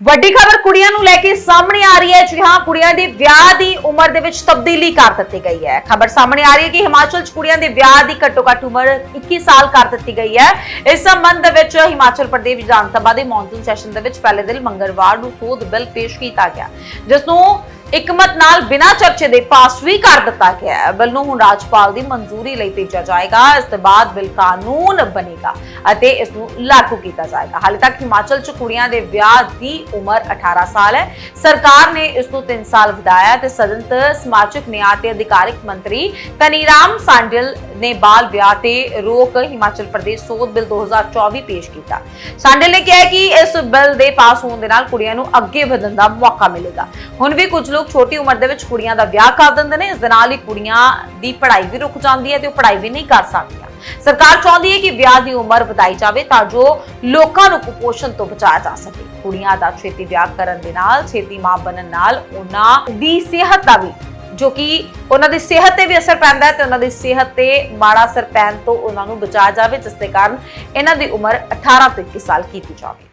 ਵੱਡੀ ਖਬਰ ਕੁੜੀਆਂ ਨੂੰ ਲੈ ਕੇ ਸਾਹਮਣੇ ਆ ਰਹੀ ਹੈ ਜੀ ਹਾਂ, ਕੁੜੀਆਂ ਦੇ ਵਿਆਹ ਦੀ ਉਮਰ ਦੇ ਵਿੱਚ ਤਬਦੀਲੀ ਕਰ ਦਿੱਤੀ ਗਈ ਹੈ। ਖਬਰ ਸਾਹਮਣੇ ਆ ਰਹੀ ਹੈ ਕਿ ਹਿਮਾਚਲ 'ਚ ਕੁੜੀਆਂ ਦੇ ਵਿਆਹ ਦੀ ਘੱਟੋ ਘੱਟ ਉਮਰ 21 ਸਾਲ ਕਰ ਦਿੱਤੀ ਗਈ ਹੈ। ਇਸ ਸੰਬੰਧ ਦੇ ਵਿੱਚ ਹਿਮਾਚਲ ਪ੍ਰਦੇਸ਼ ਵਿਧਾਨ ਸਭਾ ਦੇ ਮੌਨਸੂਨ ਸੈਸ਼ਨ ਦੇ ਵਿੱਚ ਪਹਿਲੇ ਦਿਨ ਮੰਗਲਵਾਰ ਨੂੰ ਸੋਧ ਬਿੱਲ ਪੇਸ਼ ਕੀਤਾ ਗਿਆ। ਜਿਸ ਨੂੰ ਇਕਮਤ ਨਾਲ ਬਿਨਾਂ ਚਰਚੇ ਦੇ ਪਾਸ ਵੀ ਕਰ ਦਿੱਤਾ ਗਿਆ ਹੈ। ਬਿੱਲ ਨੂੰ ਹੁਣ ਰਾਜਪਾਲ ਦੀ ਮਨਜ਼ੂਰੀ ਲਈ ਭੇਜਿਆ ਜਾਏਗਾ। ਇਸ ਤੋਂ ਬਾਅਦ ਬਿੱਲ ਕਾਨੂੰਨ ਬਣੇਗਾ ਅਤੇ ਇਸ ਨੂੰ ਲਾਗੂ ਕੀਤਾ ਜਾਏਗਾ। ਹਾਲੇ ਤੱਕ ਹਿਮਾਚਲ 'ਚ ਕੁੜੀਆਂ ਦੇ ਵਿਆਹ ਦੀ ਉਮਰ 18 ਸਾਲ ਹੈ। ਸਰਕਾਰ ਨੇ ਇਸ ਨੂੰ 3 ਸਾਲ ਵਧਾਇਆ ਤੇ ਸਦਨਤ ਸਮਾਜਿਕ, ਨਿਆਂ ਤੇ ਅਧਿਕਾਰਿਕ ਮੰਤਰੀ ਤਨੀਰਾਮ ਸਾਂਡਲ ਨੇ ਬਾਲ ਵਿਆਹ ਤੇ ਰੋਕ ਹਿਮਾਚਲ ਪ੍ਰਦੇਸ਼ ਸੋਧ ਬਿੱਲ 2024 ਪੇਸ਼ ਕੀਤਾ। ਸਾਂਡਲ ਨੇ ਕਿਹਾ ਕਿ ਇਸ ਬਿੱਲ ਦੇ ਪਾਸ ਹੋਣ ਦੇ ਨਾਲ ਕੁੜੀਆਂ ਨੂੰ ਅੱਗੇ ਵਧਣ ਦਾ ਮੌਕਾ ਮਿਲੇਗਾ। ਹੁਣ ਵੀ ਕੁਝ ਲੋਕ ਛੋਟੀ ਉਮਰ ਦੇ ਵਿੱਚ ਕੁੜੀਆਂ ਦਾ ਵਿਆਹ ਕਰ ਦਿੰਦੇ ਨੇ। ਇਸ ਦੇ ਨਾਲ ਹੀ ਕੁੜੀਆਂ ਦੀ ਪੜ੍ਹਾਈ ਵੀ ਰੁਕ ਜਾਂਦੀ ਹੈ ਤੇ ਉਹ ਪੜ੍ਹਾਈ ਵੀ ਨਹੀਂ ਕਰ ਸਕਦੀਆਂ। ਸਰਕਾਰ ਚਾਹੁੰਦੀ ਹੈ ਕਿ ਵਿਆਹ ਦੀ ਉਮਰ ਵਧਾਈ ਜਾਵੇ ਤਾਂ ਜੋ ਲੋਕਾਂ ਨੂੰ ਕੁਪੋਸ਼ਣ ਤੋਂ ਬਚਾਇਆ ਜਾ ਸਕੇ। ਕੁੜੀਆਂ ਦਾ ਛੇਤੀ ਵਿਆਹ ਕਰਨ ਦੇ ਨਾਲ, ਛੇਤੀ ਮਾਂ ਬਣਨ ਨਾਲ ਉਹਨਾਂ ਦੀ ਸਿਹਤ ਦਾ ਵੀ, ਜੋ ਕਿ ਉਹਨਾਂ ਦੀ ਸਿਹਤ ਤੇ ਵੀ ਅਸਰ ਪੈਂਦਾ ਹੈ ਤੇ ਉਹਨਾਂ ਦੀ ਸਿਹਤ ਤੇ ਮਾੜਾ ਅਸਰ ਪੈਣ ਤੋਂ ਉਹਨਾਂ ਨੂੰ ਬਚਾਇਆ ਜਾਵੇ, ਜਿਸ ਦੇ ਕਾਰਨ ਇਹਨਾਂ ਦੀ ਉਮਰ 18 ਤੋਂ 21 ਸਾਲ ਕੀਤੀ ਜਾਵੇ।